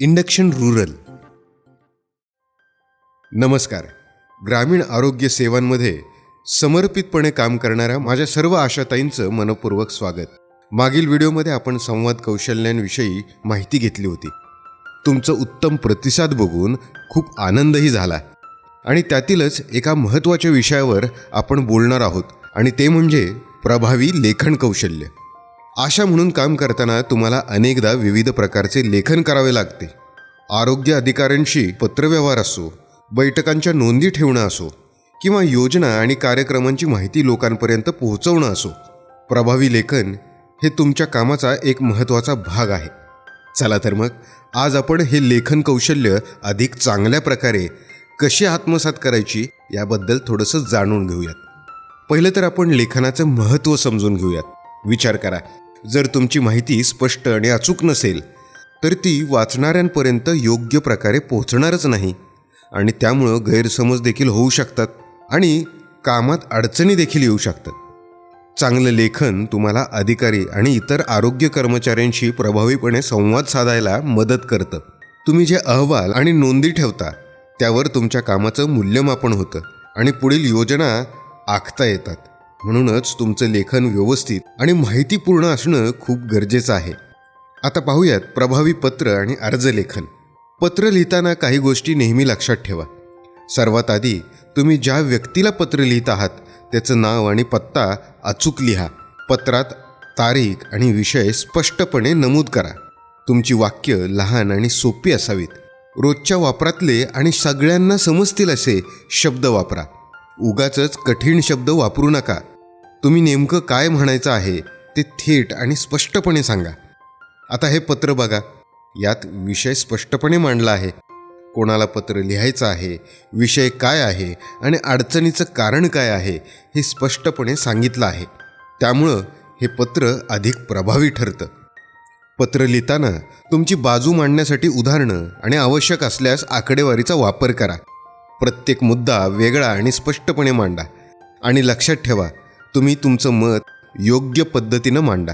Induction rural. नमस्कार. ग्रामीण आरोग्य सेवांमध्ये समर्पितपणे काम करणाऱ्या माझ्या सर्व आशाताईंचं मनपूर्वक स्वागत. मागील व्हिडिओमध्ये आपण संवाद कौशल्यांविषयी माहिती घेतली होती. तुमचं उत्तम प्रतिसाद बघून खूप आनंदही झाला. आणि त्यातीलच एका महत्त्वाच्या विषयावर आपण बोलणार आहोत. आणि ते म्हणजे प्रभावी लेखन कौशल्य. आशा म्हणून काम करताना तुम्हाला अनेकदा विविध प्रकारचे लेखन करावे लागते. आरोग्य अधिकाऱ्यांशी पत्रव्यवहार असो बैठकांच्या नोंदी ठेवणं असो किंवा योजना आणि कार्यक्रमांची माहिती लोकांपर्यंत पोहोचवणं असो प्रभावी लेखन हे तुमच्या कामाचा एक महत्त्वाचा भाग आहे. चला तर मग आज आपण हे लेखन कौशल्य अधिक चांगल्या प्रकारे कशी आत्मसात करायची याबद्दल थोडंसं जाणून घेऊयात. पहिलं तर आपण लेखनाचं महत्त्व समजून घेऊयात. विचार करा जर तुमची माहिती स्पष्ट आणि अचूक नसेल तर ती वाचणाऱ्यांपर्यंत योग्य प्रकारे पोहोचणारच नाही आणि त्यामुळं गैरसमज देखील होऊ शकतात आणि कामात अडचणी देखील येऊ शकतात. चांगलं लेखन तुम्हाला अधिकारी आणि इतर आरोग्य कर्मचाऱ्यांशी प्रभावीपणे संवाद साधायला मदत करतं. तुम्ही जे अहवाल आणि नोंदी ठेवता त्यावर तुमच्या कामाचं मूल्यमापन होतं आणि पुढील योजना आखता येतात. म्हणूनच तुमचं लेखन व्यवस्थित आणि माहितीपूर्ण असणं खूप गरजेचं आहे. आता पाहूयात प्रभावी पत्र आणि अर्ज लेखन. पत्र लिहिताना काही गोष्टी नेहमी लक्षात ठेवा. सर्वात आधी तुम्ही ज्या व्यक्तीला पत्र लिहित आहात त्याचं नाव आणि पत्ता अचूक लिहा. पत्रात तारीख आणि विषय स्पष्टपणे नमूद करा. तुमची वाक्य लहान आणि सोपी असावीत. रोजच्या वापरातले आणि सगळ्यांना समजतील असे शब्द वापरा. उगाच कठीण शब्द वापरू नका. तुम्ही नेमकं काय म्हणायचं आहे ते थेट आणि स्पष्टपणे सांगा. आता हे पत्र बघा. यात विषय स्पष्टपणे मांडला आहे. कोणाला पत्र लिहायचं आहे विषय काय आहे आणि अडचणीचं कारण काय आहे हे स्पष्टपणे सांगितलं आहे. त्यामुळं हे पत्र अधिक प्रभावी ठरतं. पत्र लिहिताना तुमची बाजू मांडण्यासाठी उदाहरणं आणि आवश्यक असल्यास आकडेवारीचा वापर करा. प्रत्येक मुद्दा वेगळा आणि स्पष्टपणे मांडा. आणि लक्षात ठेवा तुम्ही तुमचं मत योग्य पद्धतीनं मांडा.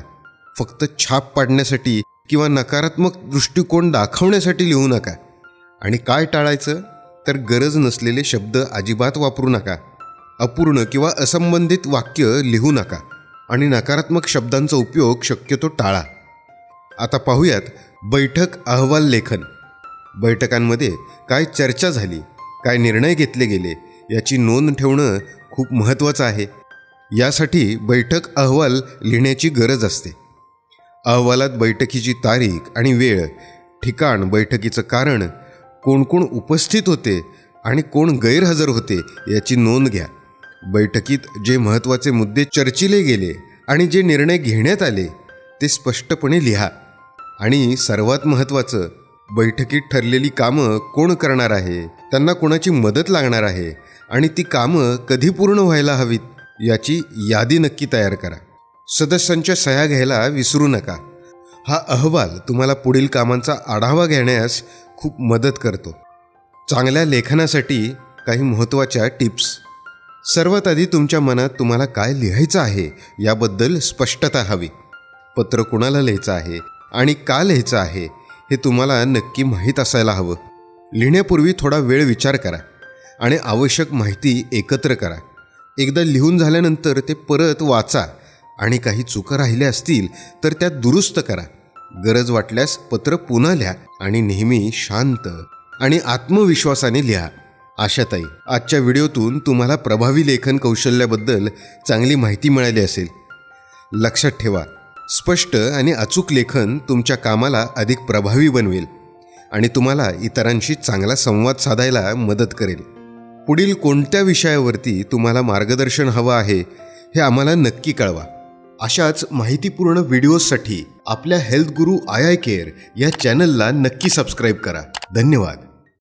फक्त छाप पाडण्यासाठी किंवा नकारात्मक दृष्टिकोन दाखवण्यासाठी लिहू नका. आणि काय टाळायचं? तर गरज नसलेले शब्द अजिबात वापरू नका. अपूर्ण किंवा असंबंधित वाक्य लिहू नका. आणि नकारात्मक शब्दांचा उपयोग शक्यतो टाळा. आता पाहूयात बैठक अहवाल लेखन. बैठकांमध्ये काय चर्चा झाली? काय निर्णय घेतले गेले याची नोंद ठेवणं खूप महत्त्वाचं आहे. यासाठी बैठक अहवाल लिहिण्याची गरज असते. अहवालात बैठकीची तारीख आणि वेळ ठिकाण बैठकीचं कारण कोण कोण उपस्थित होते आणि कोण गैरहजर होते याची नोंद घ्या. बैठकीत जे महत्त्वाचे मुद्दे चर्चिले गेले आणि जे निर्णय घेण्यात आले ते स्पष्टपणे लिहा. आणि सर्वात महत्त्वाचं बैठकीत ठरलेली कामं कोण करणार आहे? त्यांना कोणाची मदत लागणार आहे? आणि ती कामं कधी पूर्ण व्हायला हवीत? याची यादी नक्की तयार करा. सदस्यांच्या सह्या घ्यायला विसरू नका. हा अहवाल तुम्हाला पुढील कामांचा आढावा घेण्यास खूप मदत करतो. चांगल्या लेखनासाठी काही महत्त्वाच्या टिप्स. सर्वात आधी तुमच्या मनात तुम्हाला काय लिहायचं आहे याबद्दल स्पष्टता हवी. पत्र कुणाला लिहायचं आहे आणि का लिहायचं आहे? हे तुम्हाला नक्की माहीत असायला हवं. लिहिण्यापूर्वी थोडा वेळ विचार करा आणि आवश्यक माहिती एकत्र करा. एकदा लिहून झाल्यानंतर ते परत वाचा आणि काही चुका राहिल्या असतील तर त्या दुरुस्त करा. गरज वाटल्यास पत्र पुन्हा लिहा आणि नेहमी शांत आणि आत्मविश्वासाने लिहा. आशाताई आजच्या व्हिडिओतून तुम्हाला प्रभावी लेखन कौशल्याबद्दल चांगली माहिती मिळाली असेल. लक्षात ठेवा स्पष्ट आणि अचूक लेखन तुमच्या कामाला अधिक प्रभावी बनवेल आणि तुम्हाला इतरांशी चांगला संवाद साधायला मदत करेल. पुढील कोणत्या विषयावरती तुम्हाला मार्गदर्शन हवं आहे हे आम्हाला नक्की कळवा. अशाच माहितीपूर्ण व्हिडिओजसाठी आपल्या health Guru I I care या चॅनलला नक्की सबस्क्राईब करा. धन्यवाद.